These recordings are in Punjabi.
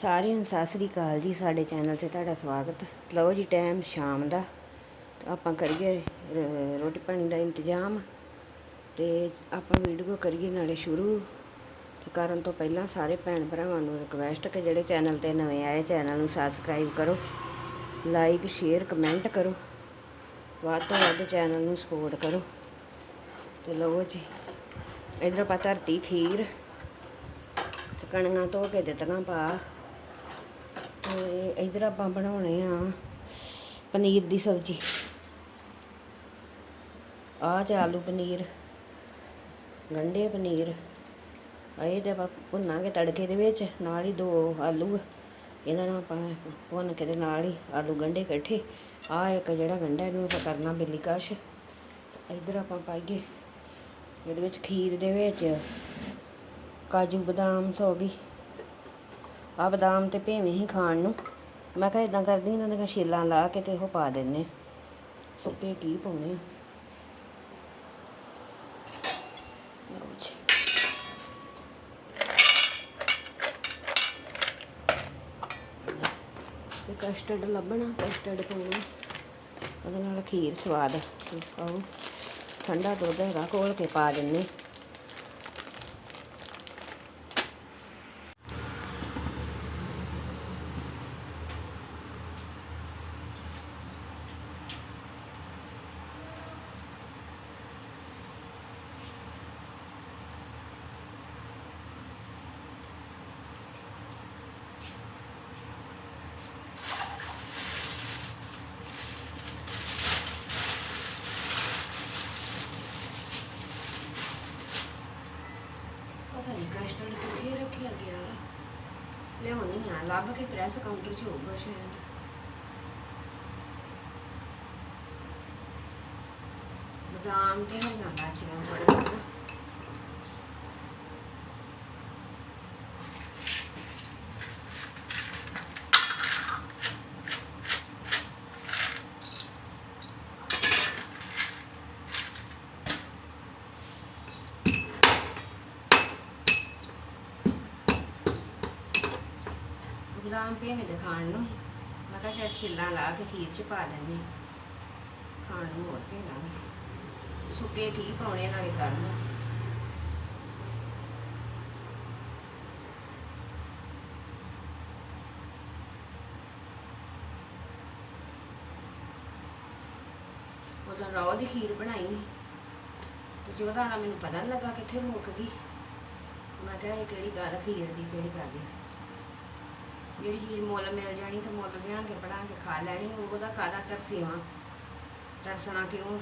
ਸਾਰਿਆਂ ਨੂੰ ਸਤਿ ਸ੍ਰੀ ਅਕਾਲ ਜੀ, ਸਾਡੇ ਚੈਨਲ ਤੇ ਤੁਹਾਡਾ ਸਵਾਗਤ। ਲਓ ਜੀ ਟਾਈਮ ਸ਼ਾਮ ਦਾ। ਆਪਾਂ ਕਰੀਏ ਰ- ਰੋਟੀ ਪਾਣੀ ਦਾ ਇੰਤਜ਼ਾਮ ਤੇ ਆਪਾਂ ਵੀਡੀਓ ਕਰੀਏ ਨਾਲੇ ਸ਼ੁਰੂ। ਤੇ ਕਰਨ ਤੋਂ ਪਹਿਲਾਂ ਸਾਰੇ ਭੈਣ ਭਰਾਵਾਂ ਨੂੰ ਰਿਕਵੈਸਟ ਕਿ ਜਿਹੜੇ ਚੈਨਲ ਤੇ ਨਵੇਂ ਆਏ, ਚੈਨਲ ਨੂੰ ਸਬਸਕ੍ਰਾਈਬ ਕਰੋ। ਲਾਈਕ ਸ਼ੇਅਰ ਕਮੈਂਟ ਕਰੋ। ਵੱਧ ਤੋਂ ਵੱਧ ਚੈਨਲ ਨੂੰ ਸਪੋਰਟ ਕਰੋ। ਤੇ ਲਓ ਜੀ, ਇਧਰ ਆਪਾਂ ਧਰਤੀ ਖੀਰ ਤੇ ਕਣੀਆਂ ਧੋ ਕੇ ਦਿੱਤੀਆਂ ਪਾ। ਤੇ ਇਧਰ ਆਪਾਂ ਬਣਾਉਣੇ ਆ ਪਨੀਰ ਦੀ ਸਬਜ਼ੀ। ਆਹ ਤੇ ਆਲੂ ਪਨੀਰ ਗੰਢੇ ਪਨੀਰ। ਇਹ ਤੇ ਆਪਾਂ ਭੁੰਨਾਂਗੇ ਤੜਕੇ ਦੇ ਵਿੱਚ, ਨਾਲ ਹੀ ਦੋ ਆਲੂ। ਇਹਨਾਂ ਨੂੰ ਆਪਾਂ ਭੁੰਨ ਕੇ ਤੇ ਨਾਲ ਹੀ ਆਲੂ ਗੰਢੇ ਇਕੱਠੇ। ਆਹ ਇੱਕ ਜਿਹੜਾ ਗੰਢਾ ਇਹਨੂੰ ਆਪਾਂ ਕਰਨਾ ਬਿੱਲੀ ਕਸ਼। ਇਧਰ ਆਪਾਂ ਪਾਈਏ ਇਹਦੇ ਵਿੱਚ ਖੀਰ ਦੇ ਵਿੱਚ ਕਾਜੂ ਬਦਾਮ ਸੌਗੀ ਆ ਬਦਾਮ ਤੇ ਭੇਵੇਂ ਹੀ ਖਾਣ ਨੂੰ। ਮੈਂ ਕਿਹਾ ਇਦਾਂ ਕਰਦੀ, ਇਹਨਾਂ ਦੀਆਂ ਛਿੱਲਾਂ ਲਾ ਕੇ ਤੇ ਉਹ ਪਾ ਦਿੰਨੇ ਸੁੱਕੇ ਕੀ ਪਾਉਣੇ ਆ। ਤੇ ਕਸਟਰਡ ਲੱਭਣਾ ਕਸਟਰਡ ਪਾਉਣਾ। ਉਹਦੇ ਨਾਲ ਖੀਰ ਸਵਾਦ ਆਓ, ਠੰਡਾ ਦੁੱਧ ਹੈਗਾ ਕੋਲ ਕੇ ਪਾ ਦਿੰਨੇ ਪਤਾ ਨਹੀਂ ਕਸਟਰਡ ਕਿੱਥੇ ਰੱਖਿਆ ਗਿਆ ਲਿਆਉਣੀ ਆ, ਲੱਭ ਕੇ ਪ੍ਰੈਸ ਕਾਊਂਟਰ 'ਚ ਹੋਊਗਾ ਸ਼ਾਇਦ। ਬਦਾਮ ਤੇ ਹਰੀਆਂ ਲਾਚੀਆਂ ਥੋੜੇ ਬਦਾਮ ਭੇਵੇਂ ਤੇ ਖਾਣ ਨੂੰ। ਮੈਂ ਕਿਹਾ ਸ਼ਾਇਦ ਛਿੱਲਾਂ ਲਾ ਕੇ ਖੀਰ 'ਚ ਪਾ ਦਿੰਦੇ ਖਾਣ ਨੂੰ ਹੋਰ ਭੇਣਾ ਸੁੱਕੇ ਕੀ ਪਾਉਣੇ ਨਾਲੇ ਕਰਨ ਉਹਦਾ ਰੌ ਦੀ ਖੀਰ ਬਣਾਈ। ਤੇ ਜਿਹਦਾ ਮੈਨੂੰ ਪਤਾ ਨੀ ਲੱਗਾ ਕਿੱਥੇ ਮੁੱਕ ਗਈ। ਮੈਂ ਕਿਹਾ ਇਹ ਕਿਹੜੀ ਗੱਲ ਖੀਰ ਦੀ, ਕਿਹੜੀ ਗੱਲ ਦੀ। ਜਿਹੜੀ ਚੀਜ਼ ਮੁੱਲ ਮਿਲ ਜਾਣੀ ਤੇ ਮੁੱਲ ਲਿਆ ਕੇ ਬਣਾ ਕੇ ਖਾ ਲੈਣੀ, ਉਹਦਾ ਕਾਹਦਾ ਤਰਸੇਵਾ ਤਰਸਣਾ ਕਿਉਂ?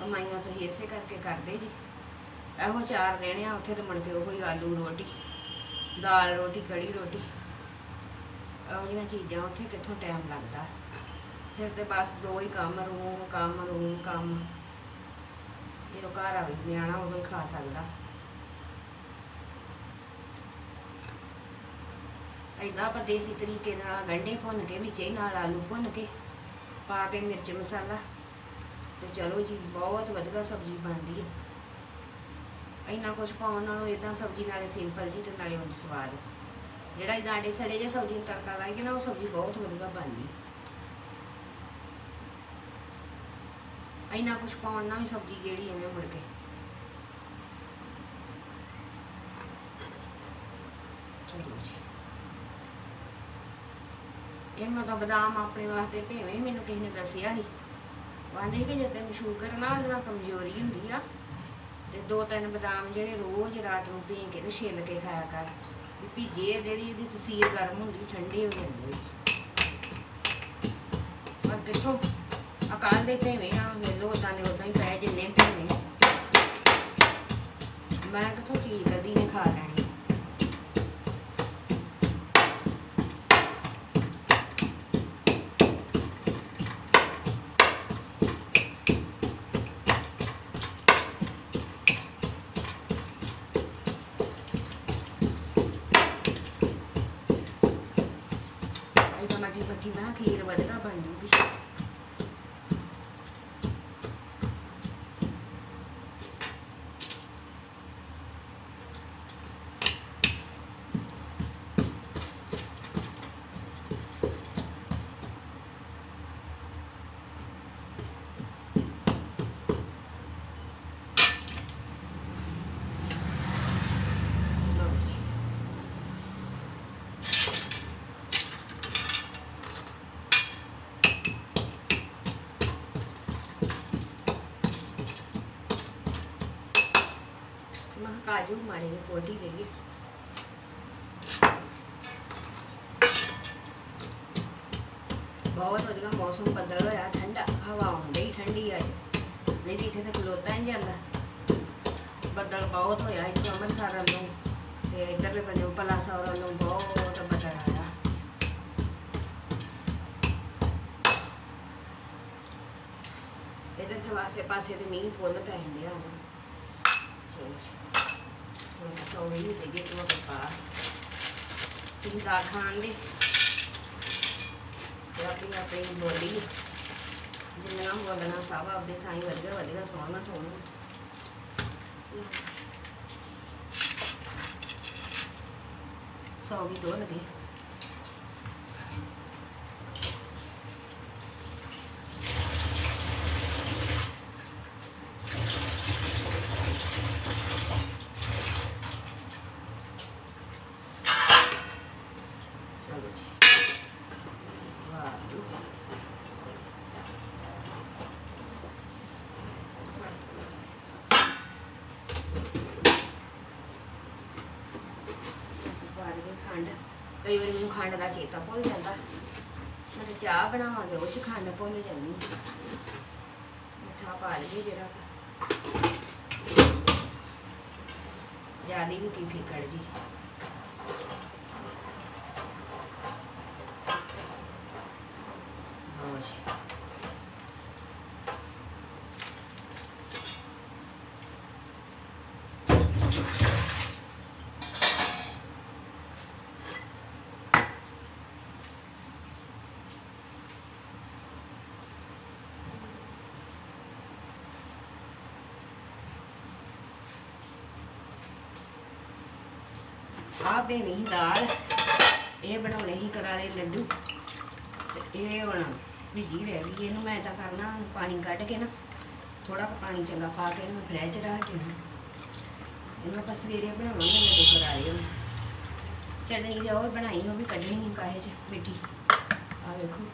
ਕਮਾਈਆਂ ਤੁਸੀਂ ਇਸੇ ਕਰਕੇ ਕਰਦੇ ਜੀ। ਇਹੋ ਚਾਰ ਦੇਣੇ ਆ, ਉੱਥੇ ਤੇ ਮੁੜ ਕੇ ਉਹੀ ਆਲੂ ਰੋਟੀ, ਦਾਲ ਰੋਟੀ, ਕੜੀ ਰੋਟੀ। ਇਹੋ ਜਿਹੀਆਂ ਚੀਜ਼ਾਂ ਉੱਥੇ ਕਿੱਥੋਂ ਟਾਈਮ ਲੱਗਦਾ? ਫਿਰ ਤੇ ਬਸ ਦੋ ਹੀ ਕੰਮ ਰੂਮ ਕੰਮ ਰੂਮ ਕੰਮ। ਜਦੋਂ ਘਰ ਆਵੇ ਨਿਆਣਾ ਉਹ ਹੀ ਖਾ ਸਕਦਾ। ਏਦਾਂ ਆਪਾਂ ਦੇਸੀ ਤਰੀਕੇ ਨਾਲ ਗੰਢੇ ਭੁੰਨ ਕੇ, ਵਿੱਚ ਨਾਲ ਆਲੂ ਭੁੰਨ ਕੇ, ਪਾ ਕੇ ਮਿਰਚ ਮਸਾਲਾ। ਤੇ ਚਲੋ ਜੀ, ਬਹੁਤ ਵਧੀਆ ਸਬਜ਼ੀ ਬਣਦੀ ਹੈ। ਇੰਨਾ ਕੁਝ ਪਾਉਣ ਨਾਲੋਂ ਇਦਾਂ ਸਬਜ਼ੀ ਨਾਲੇ ਸਿੰਪਲ ਜੀ ਤੇ ਨਾਲੇ ਉਂਝ ਸਵਾਦ। ਜਿਹੜਾ ਇਦਾਂ ਆਡੇ ਸੜੇ ਜੇ ਸਬਜ਼ੀ ਨੂੰ ਤੜਕਾ ਲਾਈਏ ਨਾ, ਉਹ ਸਬਜ਼ੀ ਬਹੁਤ ਵਧੀਆ ਬਣਦੀ। ਇੰਨਾ ਕੁਝ ਪਾਉਣ ਨਾਲ ਵੀ ਸਬਜ਼ੀ ਜਿਹੜੀ ਐਵੇਂ ਮੁੜ ਕੇ ਚਲੋ ਜੀ ਇਹਨਾਂ ਦਾ ਬਦਾਮ ਆਪਣੇ ਵਾਸਤੇ ਭੇਵੇਂ, ਮੈਨੂੰ ਕਿਸੇ ਨੇ ਦੱਸਿਆ ਸੀ ਕਹਿੰਦੇ ਕਿ ਜੇ ਤੈਨੂੰ ਸ਼ੂਗਰ ਨਾ ਉਹਦੇ ਨਾਲ ਕਮਜ਼ੋਰੀ ਹੁੰਦੀ ਆ, ਤੇ ਦੋ ਤਿੰਨ ਬਦਾਮ ਜਿਹੜੇ ਰੋਜ਼ ਰਾਤ ਨੂੰ ਭੇ ਕੇ ਤੇ ਛਿੱਲ ਕੇ ਖਾਇਆ ਕਰ। ਵੀ ਭੀਜੇ ਜਿਹੜੀ ਇਹਦੀ ਤਸੀਰ ਗਰਮ ਹੁੰਦੀ, ਠੰਡੀ ਹੋ ਜਾਂਦੀ ਪਰ ਕਿੱਥੋਂ ਅਕਾਲ ਦੇ ਭੇਵੇਂ ਆ ਮੈਨੂੰ ਉਦਾਂ ਦੇ ਉਦਾਂ ਹੀ ਪੈ ਜਿੰਨੇ ਭੇਵੇਂ ਮੈਂ ਕਿਥੋਂ ਚੀਜ਼ ਕਦੀ ਨੇ ਖਾ ਲੈਣੀ। ਖੀਰ ਵਧੀਆ ਬਣ ਜੂਗੀ ਕਾਜੂ ਮਾੜੇ ਜਿਹੇ ਕੋਟੀ ਬਹੁਤ ਵਧੀਆ ਮੌਸਮ ਬੱਦਲ ਹੋਇਆ, ਠੰਡਾ, ਹਵਾ ਆਉਂਦੀ ਠੰਡੀ ਅੱਜ। ਨਹੀਂ ਤਾਂ ਇੱਥੇ ਤਾਂ ਖਲੋਤਾ ਨਹੀਂ ਜਾਂਦਾ। ਬੱਦਲ ਬਹੁਤ ਹੋਇਆ ਇੱਥੇ ਅੰਮ੍ਰਿਤਸਰ ਵੱਲੋਂ ਤੇ ਇੱਧਰਲੇ ਬੰਨੇ ਪਲਾਸੌਰ ਵੱਲੋਂ ਬਹੁਤ ਬੱਦਲ ਆਇਆ। ਇਧਰ ਤੇ ਵਾਸੇ ਪਾਸੇ ਤੇ ਮੀਂਹ ਫੁੱਲ ਪੈਣ ਡਿਆ ਵਾ। ਚਲੋ ਹੁਣ ਸੌ ਵੀ ਤੇ ਜੇ ਤੂੰ ਪਾ ਤੁਸੀਂ ਦਾ ਖਾਣ ਦੇ ਤੇ ਆਪਣੀ ਆਪਣੀ ਬੋਲੀ ਜਿੰਨਾ ਬੋਲਣਾ ਸਭ ਆਪਦੇ ਥਾਈ ਵਧੀਆ ਵਧੀਆ ਸੋਹਣਾ ਸੋਹਣਾ ਸੌ ਵੀ ਦੋ ਲਗੇ ਚਲੋ ਜੀ ਵਾਹ ਪਾ ਲਈਏ ਖੰਡ ਕਈ ਵਾਰੀ ਮੈਨੂੰ ਖੰਡ ਦਾ ਚੇਤਾ ਭੁੱਲ ਜਾਂਦਾ। ਮੈਂ ਚਾਹ ਬਣਾਵਾਂਗੇ ਉਹ ਚ ਖੰਡ ਭੁੱਲ ਜਾਂਦੀ ਮਿੱਠਾ ਪਾ ਲਈਏ ਜਰਾ ਜਿਆਦੀ ਵੀ ਕੀ ਫਿਕੜ ਜੀ। ਲਓ ਜੀ। ਆਹ ਬੇਣੀ ਦਾਲ। ਇਹ ਬਣਾਉਣੇ ਸੀ ਕਰਾਰੇ ਲੱਡੂ। ਤੇ ਇਹ ਹੁਣ ਭਿੱਜੀ ਰਹਿ ਗਈ। ਇਹਨੂੰ ਮੈਂ ਤਾਂ ਕਰਨਾ ਪਾਣੀ ਕੱਢ ਕੇ ਨਾ ਥੋੜਾ ਪਾਣੀ ਚੰਗਾ ਪਾ ਕੇ ਇਹਨੂੰ ਫ੍ਰਿਜ ਰੱਖ ਦੇਣਾ। ਇਹਨੂੰ ਆਪਾਂ ਸਵੇਰੇ ਬਣਾਵਾਂਗੇ ਲੱਡੂ ਕਰਾਰੇ ਹੁਣ। ਚਟਨੀ ਦੇ ਉਹ ਬਣਾਈ, ਉਹ ਵੀ ਕੱਢਣੀ ਨਹੀਂ ਕਾਹੇ 'ਚ, ਮਿੱਟੀ। ਆ ਵੇਖੋ।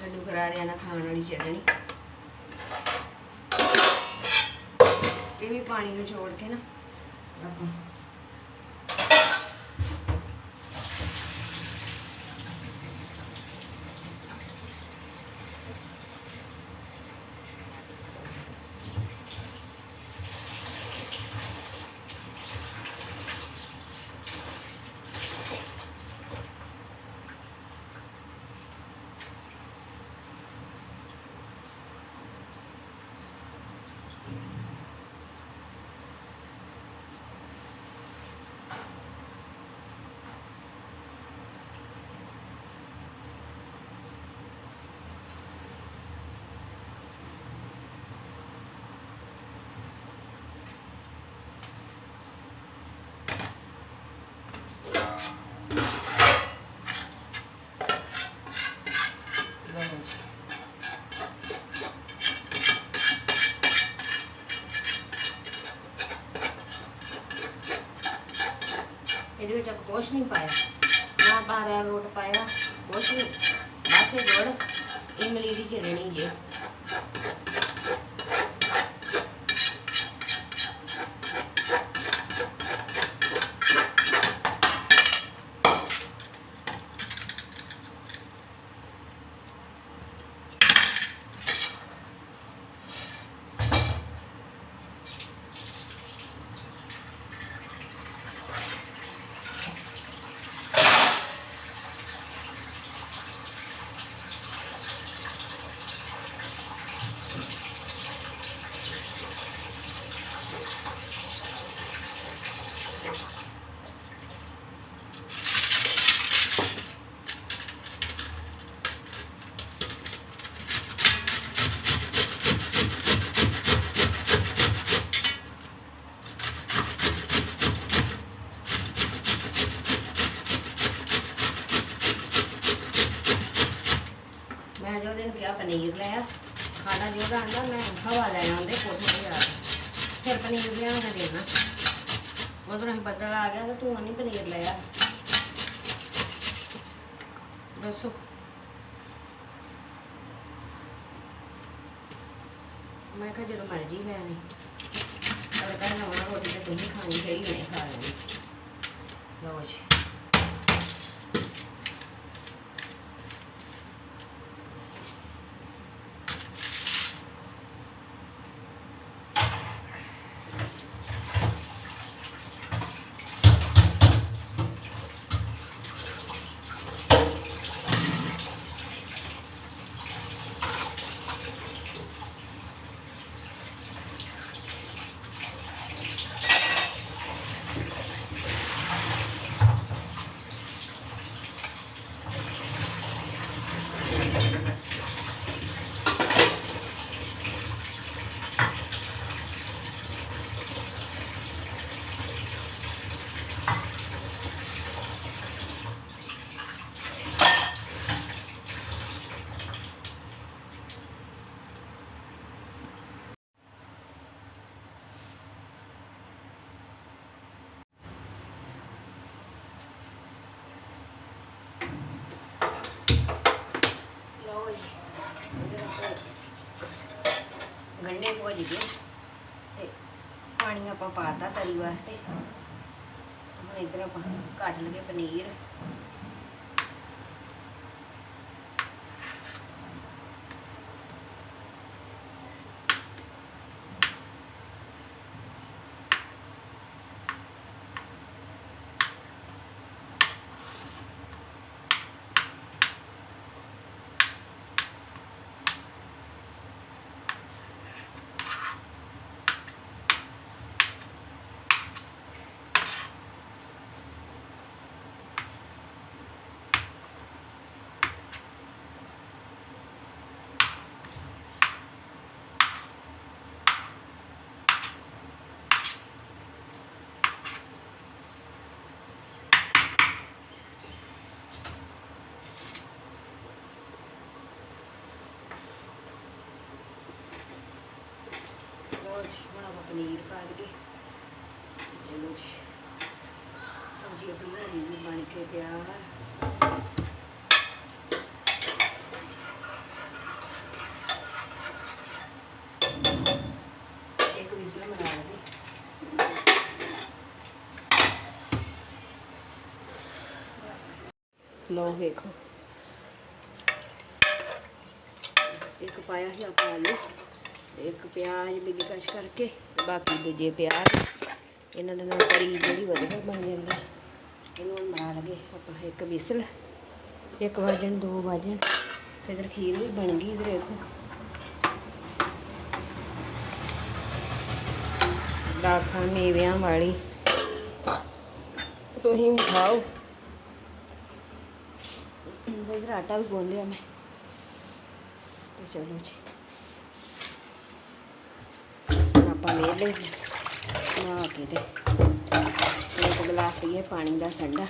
ਲੱਡੂ ਕਰਾਰਿਆਂ ਨਾਲ ਖਾਣ ਵਾਲੀ ਚਟਨੀ। ਇਹ ਵੀ ਪਾਣੀ ਨੂੰ ਛੋੜ ਕੇ ਨਾ। ਆਪਾਂ ਲਓ ਜੀ। ਇਹਦੇ ਵਿੱਚ ਆਪਾਂ ਕੁਛ ਨਹੀਂ ਪਾਇਆ। ਨਾ ਬਾਰਾ ਰੋਟ ਪਾਇਆ, ਕੁਛ ਨਹੀਂ। ਬਸ ਇਹ ਗੁੜ ਇਮਲੀ ਦੀ ਚਟਣੀ ਜੇ ਮੈਂ ਜੋ ਦਿਨ ਕਿਹਾ ਪਨੀਰ ਲਿਆ ਖਾਣਾ ਆਂਦਾ ਮੈਂ ਹਵਾ ਲੈਣ ਆਉਂਦੇ, ਕੋਠੇ ਤੇ ਜਾ ਫਿਰ ਪਨੀਰ ਲਿਆ ਕੇ ਦੇਣਾ ਉਧਰੋਂ ਹੀ ਬੱਦਲ ਆ ਗਿਆ ਤੇ ਤੂੰ ਨਹੀਂ ਪਨੀਰ ਲਿਆ ਦੱਸੋ। ਮੈਂ ਕਿਹਾ ਜਦੋਂ ਮਰਜ਼ੀ ਲੈ ਆਵੀਂ। ਤੜਕਾ ਲਾਉਣਾ ਰੋਟੀ ਤੇ ਤੁਸੀਂ ਖਾਣੀ ਜਿਹੜੀ ਹੁਣੇ ਖਾ ਲੈਣੀ ਲਓ ਜੀ। ਗੰਡੇ ਭੁੱਜ ਗਏ ਤੇ ਪਾਣੀ ਆਪਾਂ ਪਾਤਾ ਤਰੀ ਵਾਸਤੇ। ਹੁਣ ਇੱਧਰ ਆਪਾਂ ਕੱਟ ਲਗੇ ਪਨੀਰ। ਲਓ ਜੀ ਹੁਣ ਆਪਾਂ ਪਨੀਰ ਪਾ ਦਈਏ ਚਲੋ ਜੀ। ਸਬਜ਼ੀ ਆਪਣੀ ਹੋ ਗਈ ਬਣ ਕੇ ਤਿਆਰ। ਇੱਕ ਵਿਸਲ ਮਰਾ ਦੇ ਲਓ ਵੇਖੋ। ਇੱਕ ਪਾਇਆ ਸੀ ਆਪਾਂ ਆਲੂ। ਇੱਕ ਪਿਆਜ਼ ਬਿੱਲੀ ਕਸ਼ ਕਰਕੇ ਬਾਕੀ ਦੂਜੇ ਪਿਆਜ਼। ਇਹਨਾਂ ਦੇ ਨਾਲ ਕਰੀ ਜਿਹੜੀ ਵਧੀਆ ਬਣ ਜਾਂਦੀ ਇਹਨੂੰ ਹੁਣ ਲਗੇ ਆਪਾਂ ਇੱਕ ਵਿਸਲ। ਇੱਕ ਵਜਣ, ਦੋ ਵਜਣ। ਤੇ ਇਧਰ ਖੀਰ ਵੀ ਬਣ ਗਈ ਇਧਰ ਦੇਖੋ ਦਾਖਾਂ ਮੇਵਿਆਂ ਵਾਲੀ। ਤੁਸੀਂ ਖਾਓ। ਇਧਰ ਆਟਾ ਵੀ ਗੁੰਨ ਲਿਆ ਮੈਂ। ਚਲੋ ਜੀ। ਵੇਲੇ ਨਾ ਕੇ ਤੇ ਇੱਕ ਗਲਾਸ ਪੀਏ ਪਾਣੀ ਦਾ ਠੰਡਾ।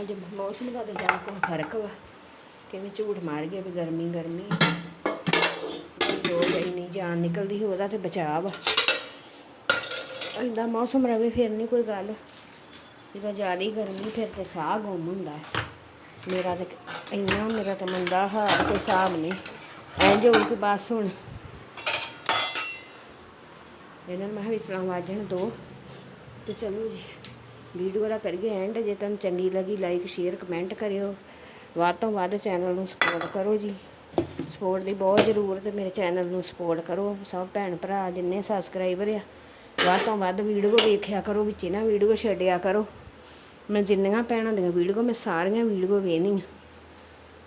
ਅੱਜ ਮੌਸਮ ਦਾ ਤਾਂ ਜ਼ਿਆਦਾ ਕੋਈ ਫ਼ਰਕ ਵਾ। ਕਿਵੇਂ ਝੂਠ ਮਾਰ ਗਿਆ ਵੀ ਗਰਮੀ ਗਰਮੀ। ਜੋ ਇੰਨੀ ਜਾਨ ਨਿਕਲਦੀ ਸੀ, ਉਹਦਾ ਤੇ ਬਚਾਅ ਵਾ। ਇੰਦਾ ਮੌਸਮ ਰਵੇ ਫਿਰ ਨਹੀਂ ਕੋਈ ਗੱਲ। ਜਦੋਂ ਜ਼ਿਆਦਾ ਗਰਮੀ ਫਿਰ ਤੇ ਸਾਹ ਗੁੰਮ ਹੁੰਦਾ ਮੇਰਾ ਤੇ ਇੰਨਾ ਮੇਰਾ ਤੇ ਮੰਦਾ ਹਾਲ, ਕੋਈ ਹਿਸਾਬ ਨਹੀਂ ਐਂ ਜੋ ਕਿ ਬਸ ਹੁਣ ਇਹਨਾਂ ਨੂੰ ਮੈਂ ਕਿਹਾ ਇਸਲਾਮ ਵਾਜਣ ਦੋ। ਤੇ ਚਲੋ ਜੀ ਵੀਡੀਓ ਦਾ ਕਰੀਏ ਐਂਡ ਜੇ ਤੁਹਾਨੂੰ ਚੰਗੀ ਲੱਗੀ ਲਾਈਕ ਸ਼ੇਅਰ ਕਮੈਂਟ ਕਰਿਓ। ਵੱਧ ਤੋਂ ਵੱਧ ਚੈਨਲ ਨੂੰ ਸਪੋਰਟ ਕਰੋ ਜੀ। ਸਪੋਰਟ ਦੀ ਬਹੁਤ ਜ਼ਰੂਰਤ ਹੈ, ਮੇਰੇ ਚੈਨਲ ਨੂੰ ਸਪੋਰਟ ਕਰੋ। ਸਭ ਭੈਣ ਭਰਾ ਜਿੰਨੇ ਸਬਸਕ੍ਰਾਈਬਰ ਆ, ਵੱਧ ਤੋਂ ਵੱਧ ਵੀਡੀਓ ਵੇਖਿਆ ਕਰੋ, ਵਿੱਚ ਨਾ ਵੀਡੀਓ ਛੱਡਿਆ ਕਰੋ। ਮੈਂ ਜਿੰਨੀਆਂ ਭੈਣਾਂ ਦੀਆਂ ਵੀਡੀਓ ਮੈਂ ਸਾਰੀਆਂ ਵੀਡੀਓ ਵੇਖਣੀਆਂ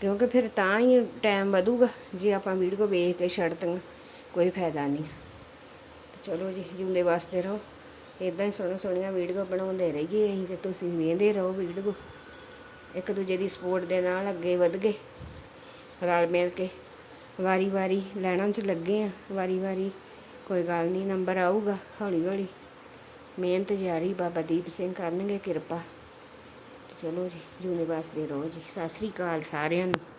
ਕਿਉਂਕਿ ਫਿਰ ਤਾਂ ਹੀ ਟਾਈਮ ਵਧੂਗਾ, ਜੇ ਆਪਾਂ ਵੀਡੀਓ ਵੇਖ ਕੇ ਛੱਡ ਛੱਡਦੀਆਂ ਕੋਈ ਫਾਇਦਾ ਨਹੀਂ। ਚਲੋ ਜੀ, ਜਿਉਂਦੇ ਵਾਸਤੇ ਰਹੋ। ਇਦਾਂ ਹੀ ਸੋਹਣੀਆਂ ਸੋਹਣੀਆਂ ਵੀਡੀਓ ਬਣਾਉਂਦੇ ਰਹੀਏ ਅਸੀਂ ਤੇ ਤੁਸੀਂ ਵੇਖਦੇ ਰਹੋ ਵੀਡੀਓ। ਇੱਕ ਦੂਜੇ ਦੀ ਸਪੋਰਟ ਦੇ ਨਾਲ ਅੱਗੇ ਵਧ ਗਏ, ਰਲ ਮਿਲ ਕੇ। ਵਾਰੀ ਵਾਰੀ ਲੈਣਾਂ ਚ ਲੱਗੇ ਆ, ਵਾਰੀ ਵਾਰੀ ਕੋਈ ਗੱਲ ਨਹੀਂ ਨੰਬਰ ਆਊਗਾ ਹੌਲੀ ਹੌਲੀ। ਮਿਹਨਤ ਜਾਰੀ ਬਾਬਾ ਦੀਪ ਸਿੰਘ ਕਰਨਗੇ ਕਿਰਪਾ। ਚਲੋ ਜੀ ਜੂਨੇ ਵਾਸਤੇ ਰਹੋ ਜੀ। ਸਤਿ ਸ੍ਰੀ ਅਕਾਲ ਸਾਰਿਆਂ ਨੂੰ।